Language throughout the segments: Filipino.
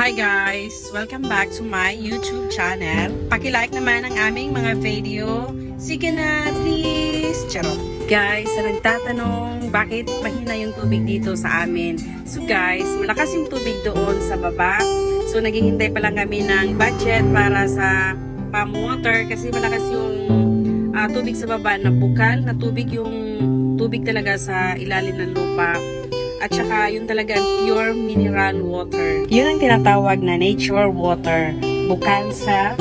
Hi guys! Welcome back to my YouTube channel. Paki-like naman ang aming mga video. Sige na, please! Charot! Guys, nagtatanong bakit mahina yung tubig dito sa amin. So guys, malakas yung tubig doon sa baba. So naghihintay pa lang kami ng budget para sa pump kasi malakas yung ah, tubig sa baba na bukal na tubig yung tubig talaga sa ilalim ng lupa at saka yun talaga pure mineral water. Yun ang tinatawag na nature water, bukal sa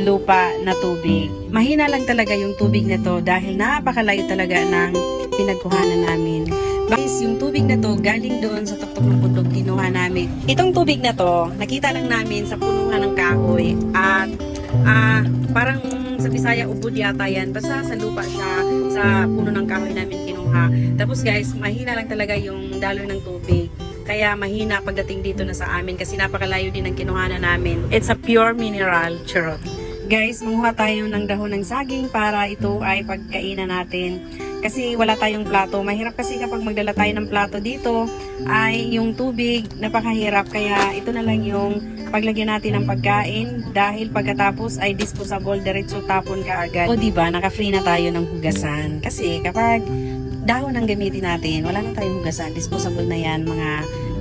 lupa na tubig. Mahina lang talaga yung tubig na to dahil napakalayo talaga ng pinagkuhanan namin. Guys, yung tubig na to galing doon sa tuktok ng bundok kinuha namin. Itong tubig na to, nakita lang namin sa punuhan ng kahoy at ah, parang sa Bisaya ubod yata yan. Basta sa lupa siya, sa puno ng kahoy namin kinuha. Tapos guys, mahina lang talaga yung daloy ng tubig. Kaya mahina pagdating dito na sa amin kasi napakalayo din ang kinuhanan namin. It's a pure mineral, charot. Guys, manguha tayo ng dahon ng saging para ito ay pagkainan natin. Kasi wala tayong plato. Mahirap kasi kapag magdala tayo ng plato dito ay yung tubig napakahirap. Kaya ito na lang yung paglagyan natin ng pagkain dahil pagkatapos ay disposable diretso tapon ka agad. O di ba naka-free na tayo ng hugasan. Kasi kapag dahon ang gamitin natin, wala na tayong hugasan. Disposable na yan mga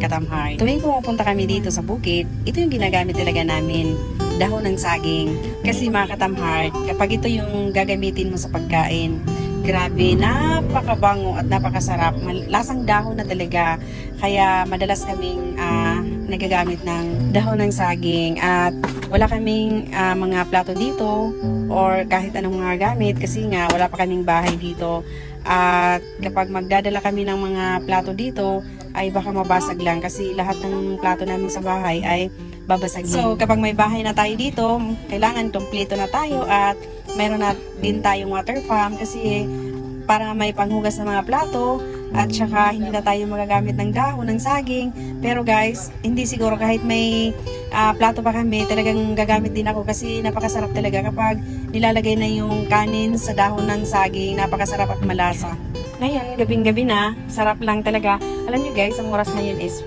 katamhay. Tuwing pumupunta kami dito sa bukid, ito yung ginagamit talaga namin dahon ng saging. Kasi mga katamhard, kapag ito yung gagamitin mo sa pagkain, grabe, napakabango at napakasarap. Lasang dahon na talaga. Kaya madalas kaming ah, nagagamit ng dahon ng saging at wala kaming ah, mga plato dito or kahit anong mga gamit kasi nga wala pa kaming bahay dito. At kapag magdadala kami ng mga plato dito, ay baka mabasag lang kasi lahat ng plato namin sa bahay ay babasagin. So, kapag may bahay na tayo dito, kailangan kompleto na tayo at meron na din tayong water pump kasi para may panghugas ng mga plato at saka hindi na tayo magagamit ng dahon ng saging. Pero guys, hindi siguro kahit may ah, plato pa kami, talagang gagamit din ako kasi napakasarap talaga kapag nilalagay na yung kanin sa dahon ng saging, napakasarap at malasa. Ngayon, gabing-gabi na, sarap lang talaga. Alam niyo guys, ang oras ngayon is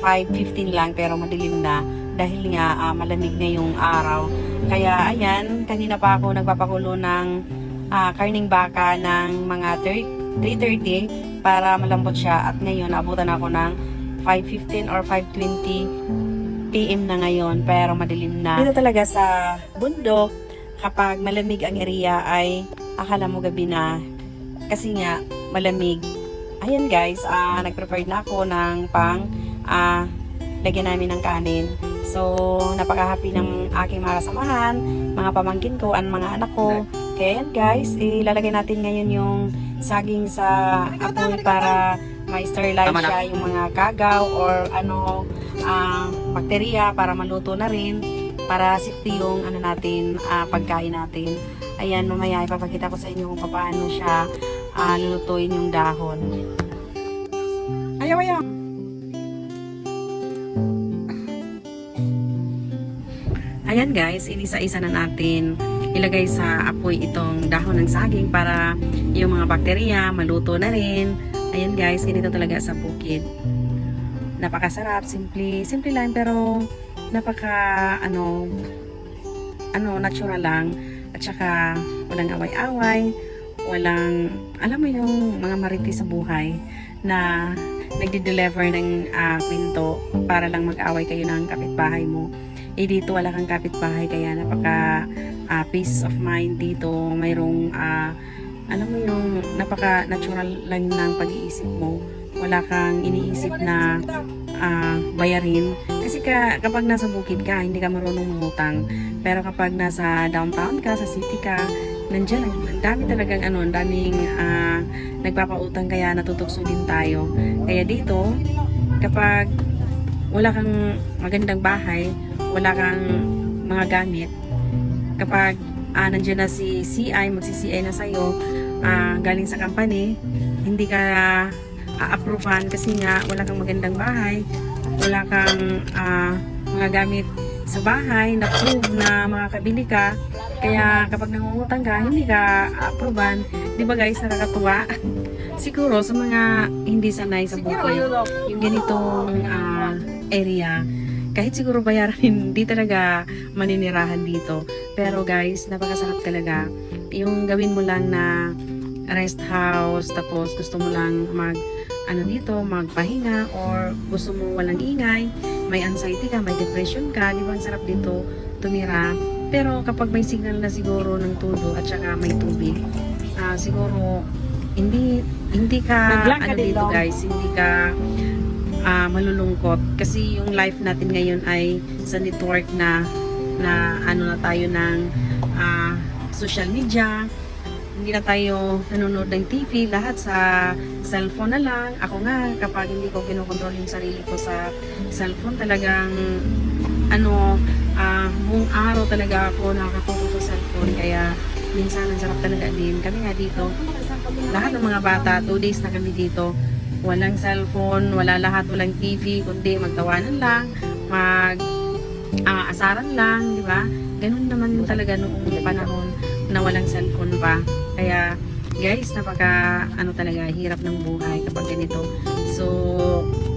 5.15 lang pero madilim na dahil nga ah, malamig na yung araw. Kaya ayan, kanina pa ako nagpapakulo ng ah, karning baka ng mga 3.30 para malambot siya at ngayon abutan ako ng 5.15 or 5.20 PM na ngayon pero madilim na. Dito talaga sa bundok kapag malamig ang area ay akala mo gabi na kasi nga malamig. Ayan guys, ah nag-prepare na ako ng pang ah lagyan namin ng kanin. So, napaka-happy ng aking mga kasamahan, mga pamangkin ko, ang mga anak ko. Kaya yan guys, ilalagay natin ngayon yung saging sa apoy para ma-sterilize Tama na. siya yung mga kagaw or ano, ah, bakterya para maluto na rin para safety yung ano natin, ah, pagkain natin. Ayan, mamaya ipapakita ko sa inyo kung paano siya ah, lulutuin yung dahon. Ayaw, ayaw. Ayan guys, inisa-isa na natin ilagay sa apoy itong dahon ng saging para yung mga bakterya maluto na rin. Ayan guys, ganito talaga sa bukid. Napakasarap, simple, simple lang pero napaka ano ano natural lang at saka walang away-away, walang alam mo yung mga mariti sa buhay na nagde-deliver ng ah, kwento para lang mag-away kayo ng kapitbahay mo. Eh dito wala kang kapitbahay kaya napaka ah, peace of mind dito. Mayroong ah, alam mo yung napaka natural lang ng pag-iisip mo. Wala kang iniisip na ah, bayarin. Kasi ka, kapag nasa bukid ka, hindi ka marunong umutang. Pero kapag nasa downtown ka, sa city ka, nandyan, ang dami talagang ano, daming ah, nagpapautang kaya natutokso din tayo. Kaya dito, kapag wala kang magandang bahay, wala kang mga gamit, kapag ah, nandiyan na si CI, magsi-CI na sa'yo, ah, galing sa company, hindi ka a-approvean kasi nga wala kang magandang bahay, wala kang ah, mga gamit sa bahay na prove na makakabili ka. Kaya kapag nangungutang ka, hindi ka approvean. Di ba guys, nakakatuwa? Siguro sa mga hindi sanay sa bukid, yung ganitong ah, area, kahit siguro bayaran, hindi talaga maninirahan dito. Pero guys, napakasarap talaga. Yung gawin mo lang na rest house, tapos gusto mo lang mag ano dito, magpahinga or gusto mo walang ingay, may anxiety ka, may depression ka, di ba ang sarap dito tumira. Pero kapag may signal na siguro ng tulo at saka may tubig, ah, siguro hindi hindi ka Naglang ka ano din dito guys, hindi ka ah, malulungkot kasi yung life natin ngayon ay sa network na na ano na tayo ng ah, social media hindi na tayo nanonood ng TV, lahat sa cellphone na lang. Ako nga, kapag hindi ko kinokontrol yung sarili ko sa cellphone, talagang ano, ah buong araw talaga ako nakakatuto sa cellphone. Kaya minsan ang sarap talaga din. Kami nga dito, lahat ng mga bata, 2 days na kami dito. Walang cellphone, wala lahat, walang TV, kundi magtawanan lang, mag ah, asaran lang, di ba? Ganun naman talaga noong panahon na walang cellphone pa. Kaya guys, napaka ano talaga, hirap ng buhay kapag ganito. So,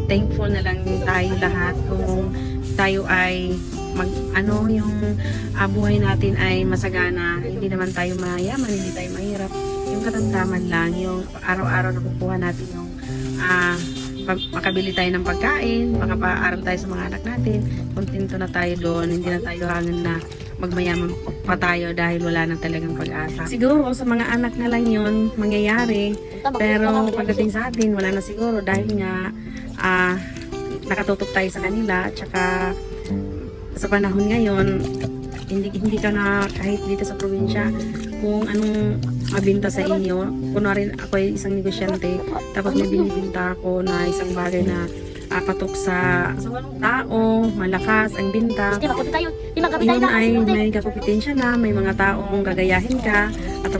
thankful na lang tayo lahat kung tayo ay mag ano yung ah, buhay natin ay masagana hindi naman tayo mayaman hindi tayo mahirap yung katamtaman lang yung araw-araw na kukuha natin yung ah, pag- makabili tayo ng pagkain makapaaral tayo sa mga anak natin. Kontento na tayo doon hindi na tayo hangan na magmayaman pa tayo dahil wala na talagang pag-asa. Siguro sa mga anak na lang yun mangyayari. Pero pagdating sa atin, wala na siguro dahil nga ah, nakatutok tayo sa kanila. At saka sa panahon ngayon, hindi hindi ka na kahit dito sa probinsya kung anong mabinta sa inyo. Kunwari ako ay isang negosyante, tapos may binibinta ako na isang bagay na ah, patok sa tao, malakas ang binta. Yun ay may kapupitensya na, may mga taong gagayahin ka at,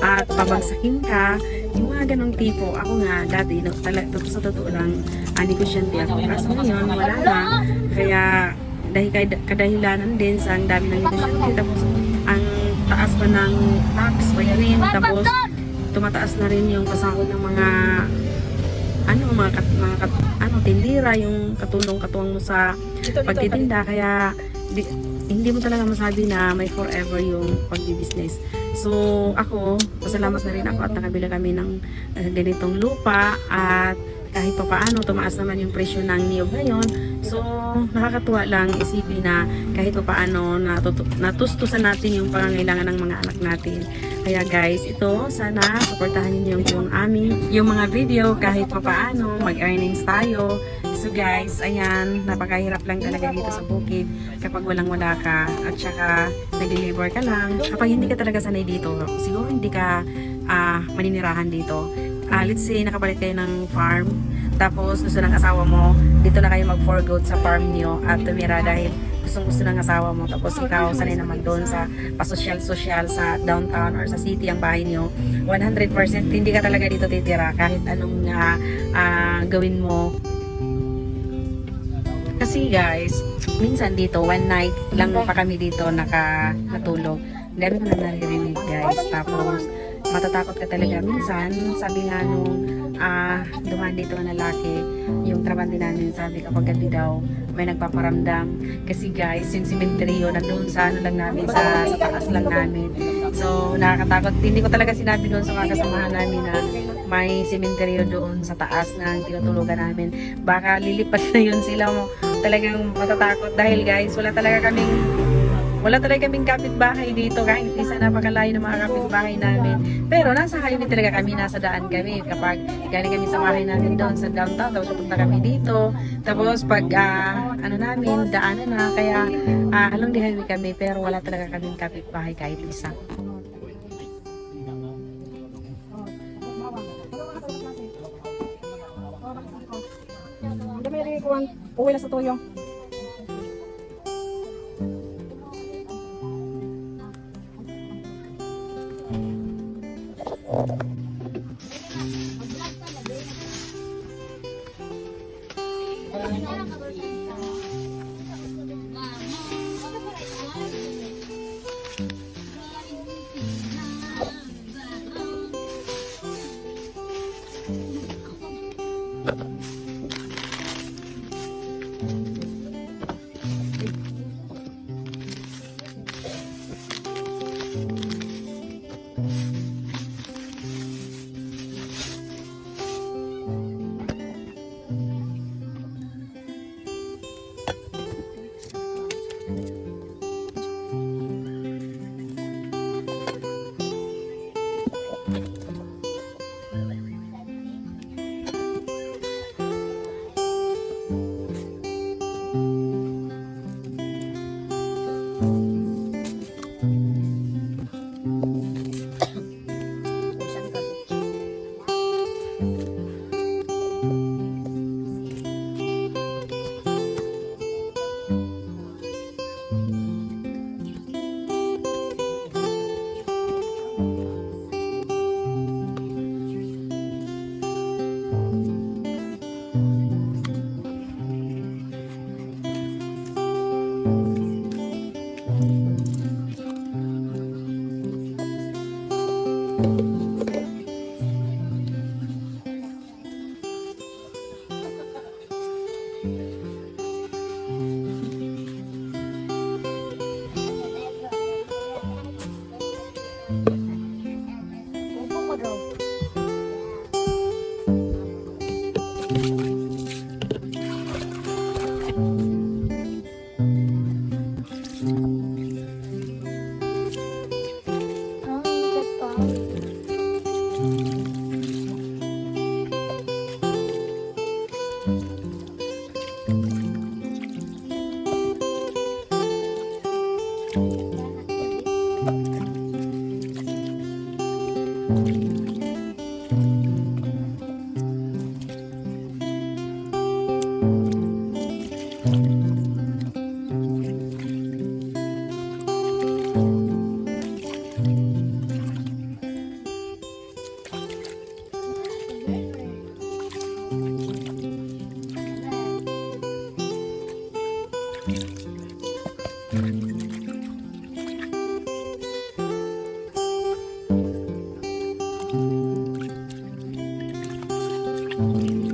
at pabagsakin ka. Yung mga ganong tipo, ako nga dati, no, tala, to, sa totoo lang, ah, negosyante ako. Kaso ngayon, wala na. Kaya dahil kadahilanan din sa ang dami ng negosyante, tapos ang taas pa ng tax, bayarin, tapos tumataas na rin yung pasahod ng mga ano mga kat, mga kat, ano tindira yung katulong katuwang mo sa pagtitinda. kaya di, hindi mo talaga masabi na may forever yung pagbi-business. So ako, pasalamat na rin ako at nakabila kami ng uh, ganitong lupa at kahit pa paano tumaas naman yung presyo ng niyog ngayon. So nakakatuwa lang isipin na kahit pa paano natustusan natin yung pangangailangan ng mga anak natin. Kaya guys, ito sana suportahan niyo yung, aming yung mga video kahit pa paano mag-earnings tayo. So guys, ayan, napakahirap lang talaga dito sa bukid kapag walang wala ka at saka nag-deliver ka lang. Kapag hindi ka talaga sanay dito, siguro hindi ka ah, maninirahan dito. Ah, let's say nakapalit kayo ng farm, tapos gusto ng asawa mo, dito na kayo mag-forgo sa farm niyo at tumira dahil gustong gusto ng asawa mo tapos ikaw sanay naman doon sa pasosyal-sosyal sa downtown or sa city ang bahay niyo 100% hindi ka talaga dito titira kahit anong ah, ah, gawin mo kasi guys, minsan dito, one night lang pa kami dito naka, natulog. Dami ko na naririnig guys. Tapos, matatakot ka talaga. Minsan, sabi nga nung ah, dumaan dito na lalaki, yung trabante namin, sabi kapag gabi daw, may nagpaparamdam. Kasi guys, yung simenteryo nandun sa ano lang namin, sa, sa taas lang namin. So, nakakatakot. Hindi ko talaga sinabi doon sa mga kasamahan namin na may simenteryo doon sa taas ng tinutulugan namin. Baka lilipat na yun sila mo. Talagang matatakot dahil guys, wala talaga kaming wala talaga kaming kapitbahay dito kahit isa napakalayo ng mga kapitbahay namin. Pero nasa highway talaga kami, nasa daan kami. Kapag galing kami sa bahay namin doon sa downtown, tapos pupunta kami dito. Tapos pag ah, ano namin, daanan na. Kaya ah, along the highway kami, pero wala talaga kaming kapitbahay kahit isa. Dami rin kuwan. Uwi na sa tuyo. Ito,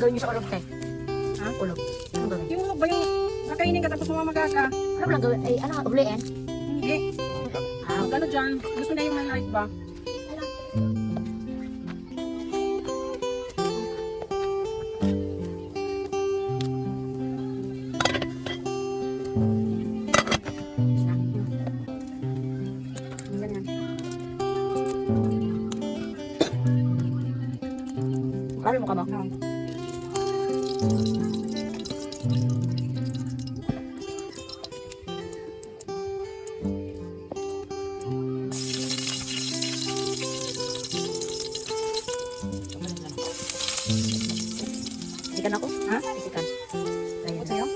Ano pala gawin niyo sa ulog tayo? Ha? Ulog. Ano gawin? Yung ulog ba yung kakainin ka tapos mamamaga ka? Ano pala gawin? Ay, ano? Ubliin? Hindi. Ah, Ang ano dyan, gusto na yung light ba? Isikan ako? Ha? Isikan. Ayan. Sa'yo?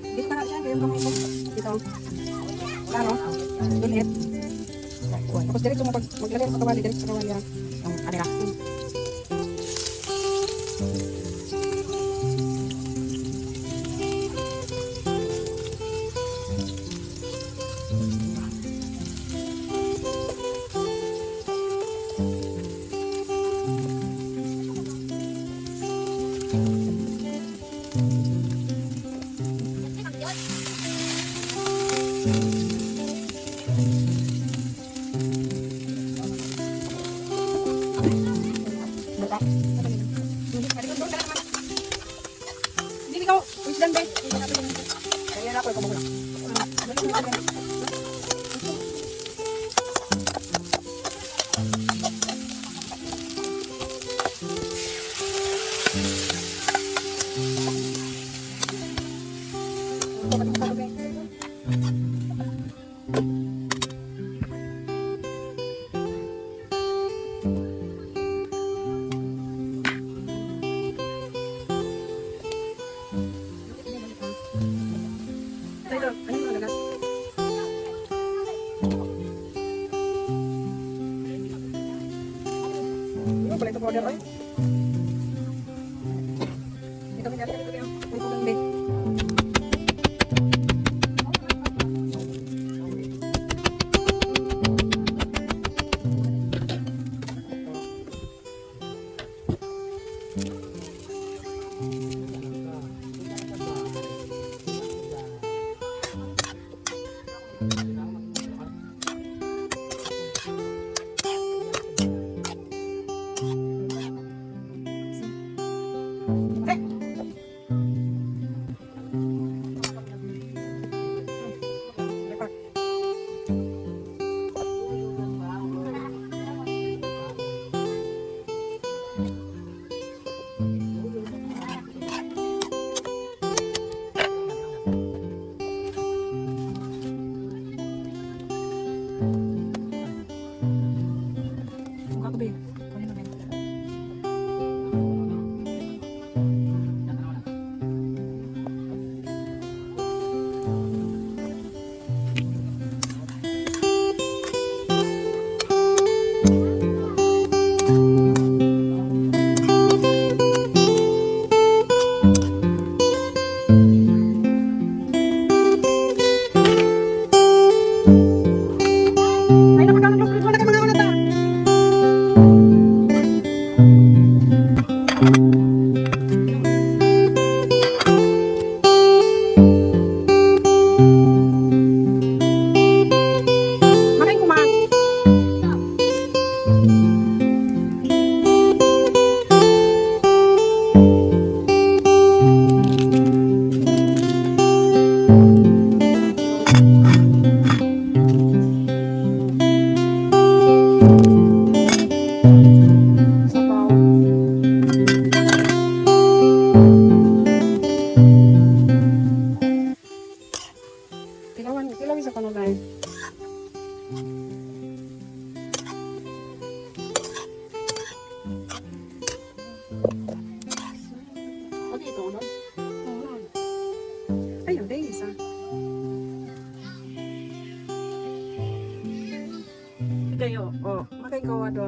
Dito na siya, ganyan ko. Dito. Wala no? Ulit. Tapos diretso mo pag maglagay sa kawali, diretso sa kawali. Ang kamera. Bata. lang, guys. Kaya na ako, ikaw mo lang. Dito kami.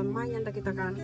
mayan ra kita kan.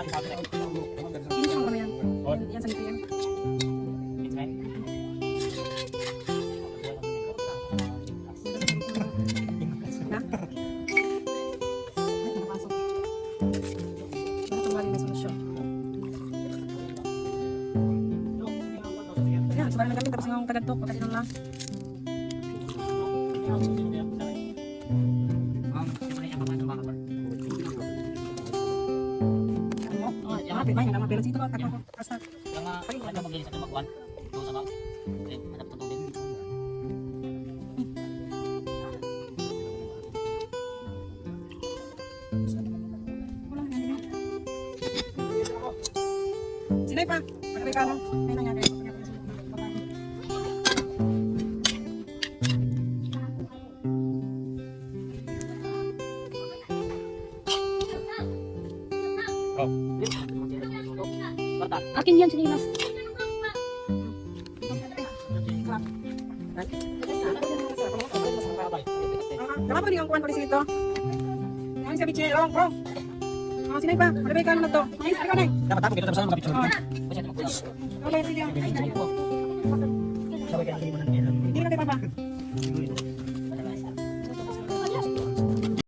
Pinsan ko na yan. Yan sa ngiti. Kenapa dia Magregalo. May. Akin yan, mas. Kenapa di situ? polisi itu? Yang bicara, orang. Oh, pak, ada baik kanan to. Ayo, sekarang nih. Dapat ako kita bersama mga picture. Oke, sini.